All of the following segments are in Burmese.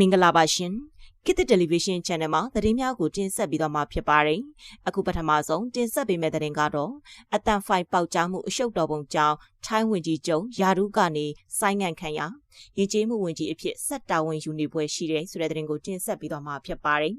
မင်္ဂလာပါရှင်ကိတတယ်လီဗီရှင်း channel မှာသတင်းများကိုတင်ဆက်ပြီးတော့မှာဖြစ်ပါတယ်အခုပထမဆုံးတင်ဆက်ပေးမယ့်သတင်းကတော့အတန်ဖိုင်ပေါက်ကြားမှုအရှုပ်တော်ပုံကြောင့်ထိုင်းဝင်ကြီးကျုံယာရုကနေဆိုင်းငံ့ခံရရင်ကျေးမှုဝင်ကြီးအဖြစ်ဆက်တာဝန်ယူနေပွဲရှိတယ်ဆိုတဲ့သတင်းကိုတင်ဆက်ပြီးတော့မှာဖြစ်ပါတယ်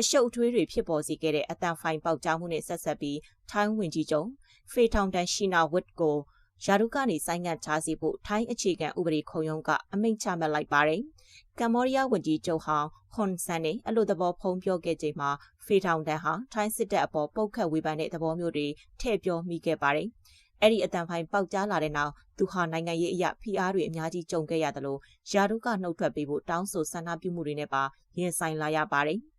အရှုပ်အထွေးတွေဖြစ်ပေါ်စေခဲ့တဲ့အတန်ဖိုင်ပေါက်ကြားမှုနဲ့ဆက်ဆက်ပြီးထိုင်းဝင်ကြီးကျုံဖေထောင်တန်ရှိနာဝတ်ကို ယာရုကနေဆိုင်းငံ့ချစေဖို့ထိုင်းအခြေခံဥပဒေခုံရုံးကအမိန့်ချမှတ်လိုက်ပါတယ်။ကမ္ဘောဒီးယားဝန်ကြီးချုပ်ဟောင်းဟွန်ဆန်နဲ့အလို့သဘောဖုံးပြောခဲ့ချိန်မှာဖေထောင်တန်ဟာထိုင်းစစ်တပ်အပေါ်ပုတ်ခတ်ဝေဖန်တဲ့သဘောမျိုးတွေထည့်ပြောမိခဲ့ပါတယ်။အဲ့ဒီအတန်ဖိုင်ပေါက်ကြားလာတဲ့နောက်သူဟာနိုင်ငံရေးအရာဖိအားတွေအများကြီးကြုံခဲ့ရတယ်လို့ယာရုကနှုတ်ထွက်ပေးဖို့တောင်းဆိုဆန္ဒပြုမှုတွေနဲ့ပါရင်ဆိုင်လာရပါတယ်။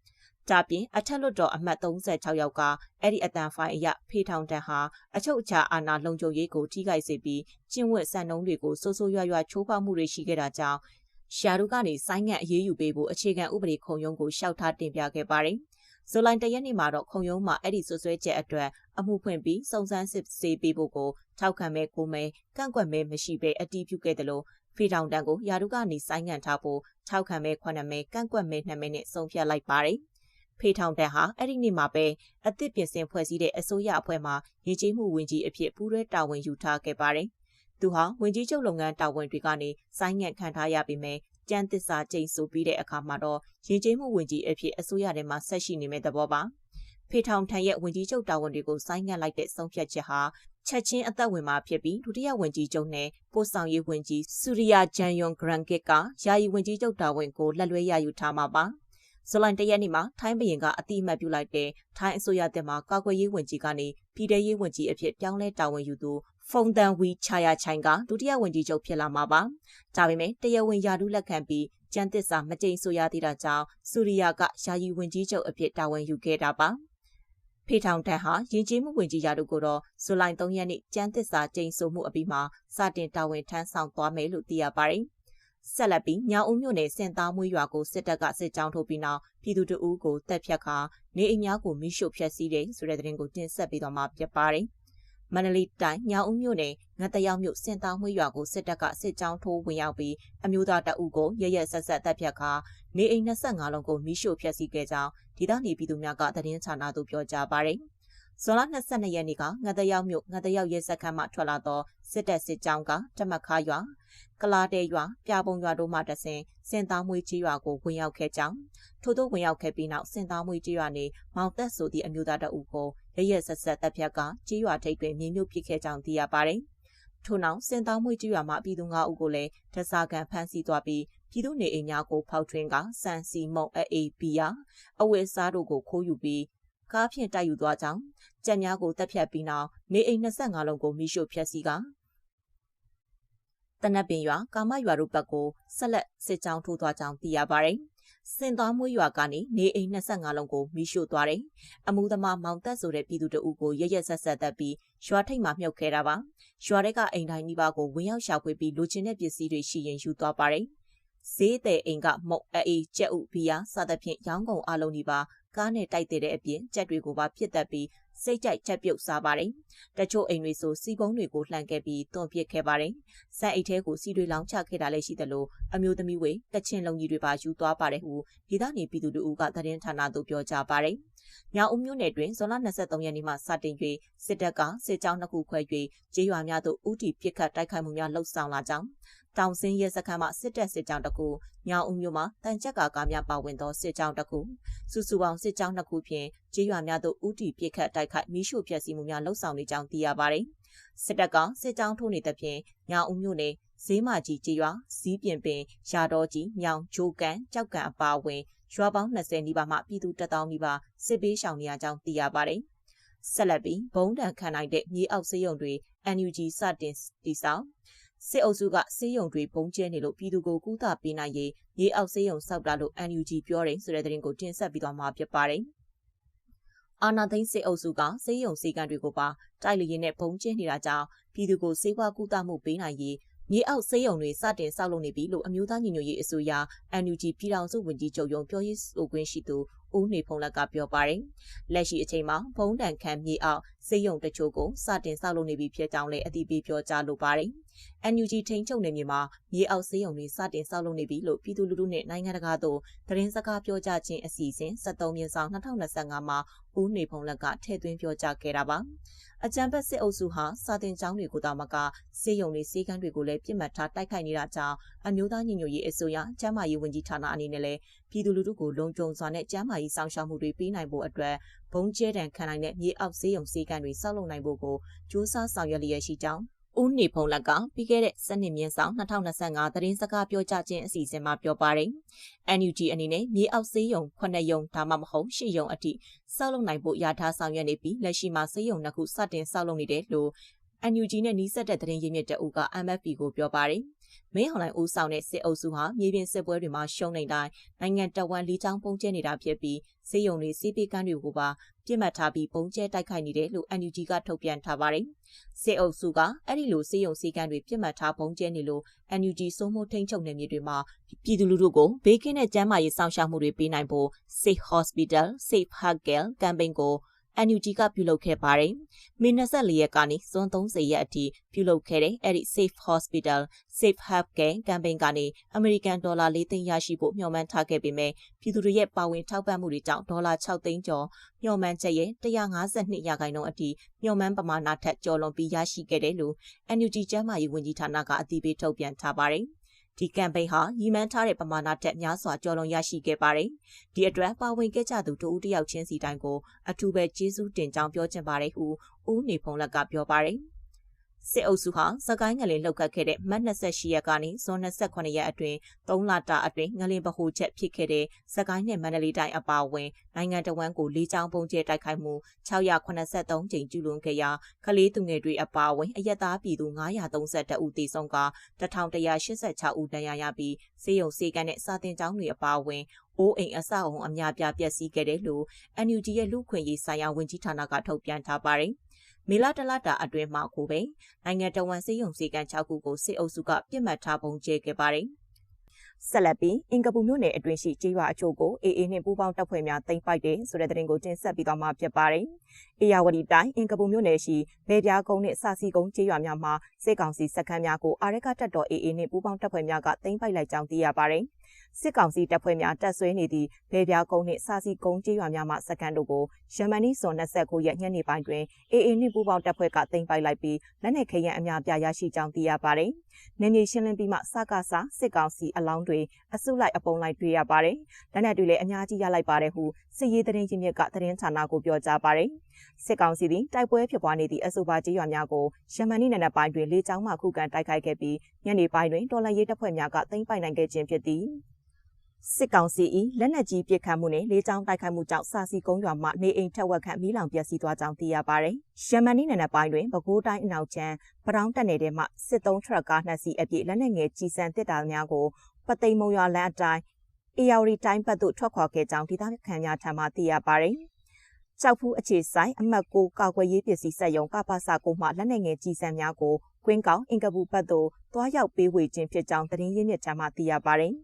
ဒါပြင်အထက်လွတ်တော်အမတ်36ယောက်ကအဲ့ဒီအတန်ဖိုင်အရဖေးထောင်တန်ဟာအချုပ်အခြာအာဏာလုံခြုံရေးကိုထိခိုက်စေပြီးကျင့်ဝတ်စံနှုန်းတွေကိုစိုးစိုးရွားရွားချိုးဖောက်မှုတွေရှိခဲ့တာကြောင့်ရှာရုကနေဆိုင်းငံ့အရေးယူပေးဖို့အခြေခံဥပဒေခုံရုံးကိုရှောက်ထားတင်ပြခဲ့ပါတယ်။ဇူလိုင်တရက်နေ့မှာတော့ခုံရုံးမှာအဲ့ဒီဆွဆွဲချက်အတွက်အမှုဖွင့်ပြီးစုံစမ်းစစ်ဆေးပေးဖို့ကိုထောက်ခံမဲ့ကိုမဲကန့်ကွက်မဲမရှိဘဲအတီးပြုခဲ့တယ်လို့ဖေထောင်တန်ကိုယာရုကနေဆိုင်းငံ့ထားဖို့ထောက်ခံမဲ့ခွနမဲကန့်ကွက်မဲ2မဲနဲ့ဆုံးဖြတ်လိုက်ပါတယ်။ ဖေထောင်တန်ဟာအဲ့ဒီနေ့မှာပဲအသစ်ပြင်ဆင်ဖွဲ့စည်းတဲ့အစိုးရအဖွဲ့မှရည်ကြီးမှုဝင်ကြီးအဖြစ်ပူးရဲတာဝန်ယူထားခဲ့ပါတယ်။သူဟာဝင်ကြီးချုပ်လုပ်ငန်းတာဝန်တွေကနေဆိုင်းငံ့ခံထားရပေမဲ့ကြမ်းသစ္စာကျိန်ဆိုပြီးတဲ့အခါမှာတော့ရည်ကြီးမှုဝင်ကြီးအဖြစ်အစိုးရထဲမှာဆက်ရှိနေမဲ့သဘောပါ။ဖေထောင်ထန်ရဲ့ဝင်ကြီးချုပ်တာဝန်တွေကိုဆိုင်းငံ့လိုက်တဲ့ဆုံးဖြတ်ချက်ဟာချက်ချင်းအသက်ဝင်မှာဖြစ်ပြီးဒုတိယဝန်ကြီးချုပ်နဲ့ပို့ဆောင်ရေးဝန်ကြီးစူရီယာဂျန်ယွန်ဂရန်ကစ်ကယာယီဝန်ကြီးချုပ်တာဝန်ကိုလက်လွဲရယူထားမှာပါ။ ဇူလိုင်တရက်နေ့မှာထိုင်းဘရင်ကအတိအမှတ်ပြုလိုက်တဲ့ထိုင်းအစိုးရတက်မှာကာကွယ်ရေးဝန်ကြီးကနေပြည်ထရေးဝန်ကြီးအဖြစ်ပြောင်းလဲတာဝန်ယူသူဖုန်တန်ဝီချာယာချိုင်ကဒုတိယဝန်ကြီးချုပ်ဖြစ်လာမှာပါ။ဒါပေမဲ့တရားဝင်ယာဒူးလက်ခံပြီးကျန်းသစ္စာမကြိမ်ဆိုရသေးတာကြောင့်စူရီယာကယာယီဝန်ကြီးချုပ်အဖြစ်တာဝန်ယူခဲ့တာပါ။ဖေထောင်တန်ဟာယဉ်ကျေးမှုဝင်ကြီးရာတို့ကိုတော့ဇူလိုင်3ရက်နေ့ကျန်းသစ္စာကျိန်ဆိုမှုအပြီးမှာစတင်တာဝန်ထမ်းဆောင်သွားမယ်လို့သိရပါတယ်။ ဆက်လက်ပြီးညောင်ဦးမြို့နယ်စင်သားမွေးရွာကိုစစ်တပ်ကစစ်ကြောင်းထုတ်ပြီးနောက်ပြည်သူတအူးကိုတပ်ဖြတ်ခါနေအိမ်များကိုမိရှို့ဖျက်ဆီးတယ်ဆိုတဲ့သတင်းကိုတင်ဆက်ပေးတော့မှာဖြစ်ပါတယ်။မန္တလေးတိုင်းညောင်ဦးမြို့နယ်ငတ်တရောက်မြို့စင်သားမွေးရွာကိုစစ်တပ်ကစစ်ကြောင်းထိုးဝင်ရောက်ပြီးအမျိုးသားတအုပ်ကိုရရဆက်ဆက်တပ်ဖြတ်ခါနေအိမ်25လုံးကိုမိရှို့ဖျက်ဆီးခဲ့ကြောင်းဒေသနေပြည်သူများကသတင်းဌာနသို့ပြောကြားပါတယ်။ဇွန်လ22ရက်နေ့ကငတရောက်မြို့ငတရောက်ရဲစခန်းမှထွက်လာသောစစ်တပ်စစ်ကြောင်းကတမခါရွာ ကလာတဲရွာပြပုံရွာတို့မှတဆင်စင်သားမွေးကြီးရွာကိုဝင်ရောက်ခဲ့ကြောင်းထို့သောဝင်ရောက်ခဲ့ပြီးနောက်စင်သားမွေးကြီးရွာနေမောင်သက်ဆိုသည့်အမျိုးသားတအုပ်ကိုရရဆက်ဆက်တပ်ဖြတ်ကကြီးရွာထိပ်တွင်မြေမြုပ်ပစ်ခဲ့ကြောင်းသိရပါတယ်။ထို့နောက်စင်သားမွေးကြီးရွာမှပြည်သူ၅ဦးကိုလည်းတစားကန်ဖမ်းဆီးသွားပြီးပြည်သူနေအိမ်များကိုဖောက်ထွင်းကစံစီမုံအေးဘီယာအဝယ်စားတို့ကိုခိုးယူပြီးကားဖြင့်တိုက်ယူသွားကြောင်းကြက်များကိုတပ်ဖြတ်ပြီးနောက်နေအိမ်25လုံးကိုမိရှို့ဖျက်ဆီးက တနက်ပင်ရွာကာမရွာတို့ဘက်ကိုဆက်လက်စစ်ကြောင်းထိုးသွားကြောင်းသိရပါတယ်။စင်သွားမွေးရွာကနေနေအိမ်25လုံးကိုမိရှို့သွားတယ်။အမှုသမားမောင်သက်ဆိုတဲ့ပြည်သူတအုပ်ကိုရရက်ဆက်ဆက်သက်ပြီးရွာထိပ်မှာမြုပ်ခဲ့တာပါ။ရွာထဲကအိမ်တိုင်းနီးပါးကိုဝင်ရောက်ရှာဖွေပြီးလိုချင်တဲ့ပစ္စည်းတွေရှိရင်ယူသွားပါတယ်။ဈေးတဲ့အိမ်ကမုတ်အေးကြက်ဥဘီယာစသဖြင့်ရောင်းကုန်အလုံးဒီပါ ကားနဲ့တိုက်တဲ့အပြင်ကြက်တွေကိုပါပြစ်တက်ပြီးစိတ်ကြိုက်ချက်ပြုတ်စားပါတယ်။တချို့အိမ်တွေဆိုစီပုံးတွေကိုလှန်ခဲ့ပြီးတွန့်ပစ်ခဲ့ပါတယ်။ဇက်အိတ်ထဲကိုစီတွေလောင်ချခဲ့တာလည်းရှိသလိုအမျိုးသမီးဝေကချင်လုံကြီးတွေပါယူသွားပါတယ်ဟုဒေသနေပြည်သူတို့ကသတင်းဌာနသို့ပြောကြားပါတယ်။ညောင်ဦးမြို့နယ်တွင်ဇွန်လ23ရက်နေ့မှစတင်၍စစ်တပ်ကစစ်ကြောင်းနှစ်ခုခွဲ၍ကျေးရွာများသို့ဥတီပစ်ခတ်တိုက်ခိုက်မှုများလှုပ်ဆောင်လာကြောင်း တောင်စင်းရဲစခန်းမှစစ်တပ်စစ်ကြောင်းတစ်ခုညောင်ဦးမြို့မှာတန်ကြက်ကကားများပါဝင်သောစစ်ကြောင်းတစ်ခုစုစုပေါင်းစစ်ကြောင်းနှစ်ခုဖြင့်ကျေးရွာများသို့ဥတီပြစ်ခတ်တိုက်ခိုက်မိရှုဖျက်ဆီးမှုများလှုပ်ဆောင်နေကြောင်းသိရပါတယ်။စစ်တပ်ကစစ်ကြောင်းထိုးနေသဖြင့်ညောင်ဦးမြို့နယ်ဈေးမကြီးကျေးရွာဇီးပြင်ပင်ရာတော်ကြီးညောင်ဂျိုကန်ကြောက်ကံအပါအဝင်ရွာပေါင်း20နီးပါးမှပြည်သူ1000နီးပါးစစ်ပေးရှောင်နေရကြောင်းသိရပါတယ်။ဆက်လက်ပြီးဘုံတန်ခံနိုင်တဲ့မြေအောက်စေးရုံတွေ NUG စတင်တည်ဆောက် စစ်အုပ်စုကစေးရုံတွေပုံကျဲနေလို့ပြည်သူကိုကူးတာပေးနိုင်ရေးရေအောက်စေးရုံစောက်တာလို့ NUG ပြောတယ်ဆိုတဲ့သတင်းကိုတင်ဆက်ပြီးတော့မှာဖြစ်ပါတယ်။အာနာသိန်းစစ်အုပ်စုကစေးရုံစေကန်တွေကိုပါတိုက်လျင်နဲ့ပုံကျဲနေတာကြောင့်ပြည်သူကိုစေဝါကူတာမှုပေးနိုင်ရေးမြေအောက်စေးရုံတွေစတင်ဆောက်လုပ်နေပြီလို့အမျိုးသားညီညွတ်ရေးအစိုးရ NUG ပြည်ထောင်စုဝန်ကြီးချုပ်ရုံးပြောရေးဆိုခွင့်ရှိသူဦးနေဖုံးလက်ကပြောပါတယ်။လက်ရှိအချိန်မှာဘုံတန်ခံမြေအောက်စေးရုံတချို့ကိုစတင်ဆောက်လုပ်နေပြီဖြစ်ကြောင်းလည်းအသိပေးပြောကြားလိုပါတယ်။။ NUG ထိန်းချုပ်နေမြေမှာမြေအောက်ဆေးရုံတွေစတင်ဆောက်လုပ်နေပြီလို့ပြည်သူလူထုနဲ့နိုင်ငံတကာတို့သတင်းစကားပြောကြားခြင်းအစီအစဉ်73မြင်းဆောင်2025မှာဦးနေဖုံလက်ကထည့်သွင်းပြောကြားခဲ့တာပါ။အကြံဖက်စစ်အုပ်စုဟာစာတင်ကျောင်းတွေကိုတာမကစေယုံတွေစေကန်းတွေကိုလည်းပြစ်မှတ်ထားတိုက်ခိုက်နေတာကြောင့်အမျိုးသားညီညွတ်ရေးအစိုးရကျန်းမာရေးဝန်ကြီးဌာနအနေနဲ့လည်းပြည်သူလူထုကိုလုံခြုံစွာနဲ့ကျန်းမာရေးစောင့်ရှောက်မှုတွေပေးနိုင်ဖို့အတွက်ဘုံကျဲတံခံနိုင်တဲ့မြေအောက်စေယုံစေကန်းတွေဆောက်လုပ်နိုင်ဖို့ကိုစူးစမ်းဆောင်ရွက်လျက်ရှိကြောင်း ဦးနေဖုံလက်ကပြီးခဲ့တဲ့စနစ်မြင့်ဆောင်2025သတင်းစကားပြောကြားခြင်းအစီအစဉ်မှာပြောပါတယ်။ NUG အနေနဲ့မြေအောက်ဆေးရုံ9ရုံဒါမှမဟုတ်10ရုံအထိဆောက်လုပ်နိုင်ဖို့ရထားဆောင်ရွက်နေပြီးလက်ရှိမှာဆေးရုံနှစ်ခုစတင်ဆောက်လုပ်နေတယ်လို့ NUG နဲ့နှီးစပ်တဲ့သတင်းရင်းမြစ်တအုပ်က MFP ကိုပြောပါတယ်။ မင်းဟောင်လိုင်ဦးဆောင်တဲ့စစ်အုပ်စုဟာမြေပြင်စစ်ပွဲတွေမှာရှုံးနေတိုင်းနိုင်ငံတော်ဝန်လီချောင်းပုံကျဲနေတာဖြစ်ပြီးစေယုံတွေစီးပေကန်းတွေကိုပါပြစ်မှတ်ထားပြီးပုံကျဲတိုက်ခိုက်နေတယ်လို့ NUG ကထုတ်ပြန်ထားပါတယ်။စစ်အုပ်စုကအဲ့ဒီလိုစေယုံစီကန်းတွေပြစ်မှတ်ထားပုံကျဲနေလို့ NUG စိုးမိုးထိန်ချုပ်နေမြေတွေမှာပြည်သူလူထုကိုဘေးကင်းတဲ့ကျန်းမာရေးစောင့်ရှောက်မှုတွေပေးနိုင်ဖို့ Safe Hospital Safe Healthcare Campaign ကို NUG ကပြုလုပ်ခဲ့ပါတယ်။မေ24ရက်ကနေဇွန်30ရက်အထိပြုလုပ်ခဲ့တဲ့အဲ့ဒီ Safe Hospital Safe Healthcare Campaign ကနေအမေရိကန်ဒေါ်လာ၄သိန်းရရှိဖို့မျှော်မှန်းထားခဲ့ပေမဲ့ပြည်သူတွေရဲ့ပါဝင်ထောက်ပံ့မှုတွေကြောင့်ဒေါ်လာ6သိန်းကျော်မျှော်မှန်းချက်ရဲ့152ရာခိုင်နှုန်းအထိမျှော်မှန်းပမာဏထက်ကျော်လွန်ပြီးရရှိခဲ့တယ်လို့ NUG ကျန်းမာရေးဝန်ကြီးဌာနကအတည်ပြုထုတ်ပြန်ထားပါတယ်။ ဒီကမ်ပိန်းဟာရည်မှန်းထားတဲ့ပမာဏထက်များစွာကျော်လွန်ရရှိခဲ့ပါတယ်။ဒီအတွက်ပါဝင်ခဲ့ကြသူတဦးတယောက်ချင်းစီတိုင်းကိုအထူးပဲကျေးဇူးတင်ကြောင်းပြောချင်ပါတယ်ဟုဦးနေဖုံလက်ကပြောပါတယ်။ စစ်အုပ်စုဟာစကိုင်းငလင်လှုပ်ခတ်ခဲ့တဲ့မတ်28ရက်ကနေဇွန်28ရက်အတွင်း3လတာအတွင်းငလင်ဗဟိုချက်ဖြစ်ခဲ့တဲ့စကိုင်းနဲ့မန္တလေးတိုင်းအပါအဝင်နိုင်ငံတော်ဝန်ကိုလေးချောင်းပုံကျဲတိုက်ခိုက်မှု683ကြိမ်ကျူးလွန်ခဲ့ရာကလေးသူငယ်တွေအပါအဝင်အရက်သားပြည်သူ932ဦးသေဆုံးက1186ဦးဒဏ်ရာရပြီးစေယုံစေကန်နဲ့စာတင်ကျောင်းတွေအပါအဝင်အိုးအိမ်အဆောက်အုံအများပြားပျက်စီးခဲ့တယ်လို့ NUG ရဲ့လူခွင့်ရေးဆိုင်ရာဝန်ကြီးဌာနကထုတ်ပြန်ထားပါတယ်။ မေလတလတာအတွင်းမှာကိုပဲနိုင်ငံတော်ဝန်စေယုံစည်းကမ်း6ခုကိုစစ်အုပ်စုကပြစ်မှတ်ထားပုံကျဲခဲ့ပါတယ်ဆက်လက်ပြီးအင်ကပူမြို့နယ်အတွင်းရှိကျေးရွာအချို့ကိုအေအေနှင့်ပူးပေါင်းတပ်ဖွဲ့များတင်ပိုက်တယ်ဆိုတဲ့သတင်းကိုတင်ဆက်ပြီးတော့မှဖြစ်ပါတယ်။အေယာဝတီတိုင်းအင်ကပူမြို့နယ်ရှိဘေပြားကုန်းနှင့်စာစီကုန်းကျေးရွာများမှာစစ်ကောင်စီစခန်းများကိုအာရကတပ်တော်အေအေနှင့်ပူးပေါင်းတပ်ဖွဲ့များကတင်ပိုက်လိုက်ကြောင်းသိရပါတယ်။ စစ်ကောင်စီတပ်ဖွဲ့များတပ်ဆွဲနေသည့်ဘဲပြားကုန်းနှင့်စာစီကုန်းကျေးရွာများမှစကန်တို့ကိုယမန်နီဇွန်29ရက်ညနေပိုင်းတွင်အေအေနှင့်ပူးပေါင်းတပ်ဖွဲ့ကတင်ပိုက်လိုက်ပြီးလက်နက်ခဲယမ်းအများပြားရရှိကြောင်းသိရပါတယ်။နေမြေရှင်းလင်းပြီးမှစကားစားစစ်ကောင်စီအလောင်းတွေအစုလိုက်အပုံလိုက်တွေ့ရပါတယ်။လက်နက်တွေလည်းအများကြီးရလိုက်ပါတယ်ဟုစစ်ရေးသတင်းရင်းမြစ်ကသတင်းဌာနကိုပြောကြားပါတယ်။စစ်ကောင်စီသည်တိုက်ပွဲဖြစ်ပွားနေသည့်အဆိုပါကျေးရွာများကိုယမန်နီနနက်ပိုင်းတွင်လေကြောင်းမှခုခံတိုက်ခိုက်ခဲ့ပြီးညနေပိုင်းတွင်တော်လန်ရေးတပ်ဖွဲ့များကသိမ်းပိုက်နိုင်ခဲ့ခြင်းဖြစ်သည်။ စစ်ကောင်စီ၏လက်နက်ကြီးပစ်ခတ်မှုနဲ့လေးချောင်းတိုက်ခိုက်မှုကြောင့်စာစီကုန်းရွာမှနေအိမ်ထက်ဝက်ခန့်မီးလောင်ပျက်စီးသွားကြောင်းသိရပါတယ်။ယမန်နီနယ်နက်ပိုင်းတွင်ပဲခူးတိုင်းအနောက်ချမ်းပတောင်းတက်နယ်မှစစ်သုံးထရက်ကားနှစ်စီးအပြည့်လက်နက်ငယ်ကြီးစံတစ်တာများကိုပသိမ်မုံရွာလမ်းအတိုင်းအေယာဝတီတိုင်းဘက်သို့ထွက်ခွာခဲ့ကြောင်းဒေသခံများထံမှသိရပါတယ်။ကြောက်ဖူးအခြေဆိုင်အမှတ်ကိုကာကွယ်ရေးပစ္စည်းစက်ရုံကပါစာကုမှလက်နက်ငယ်ကြီးစံများကိုကွင်းကောင်အင်ကပူဘတ်သို့တွားရောက်ပေးဝေခြင်းဖြစ်ကြောင်းသတင်းရင်းမြစ်ချမှသိရပါတယ်။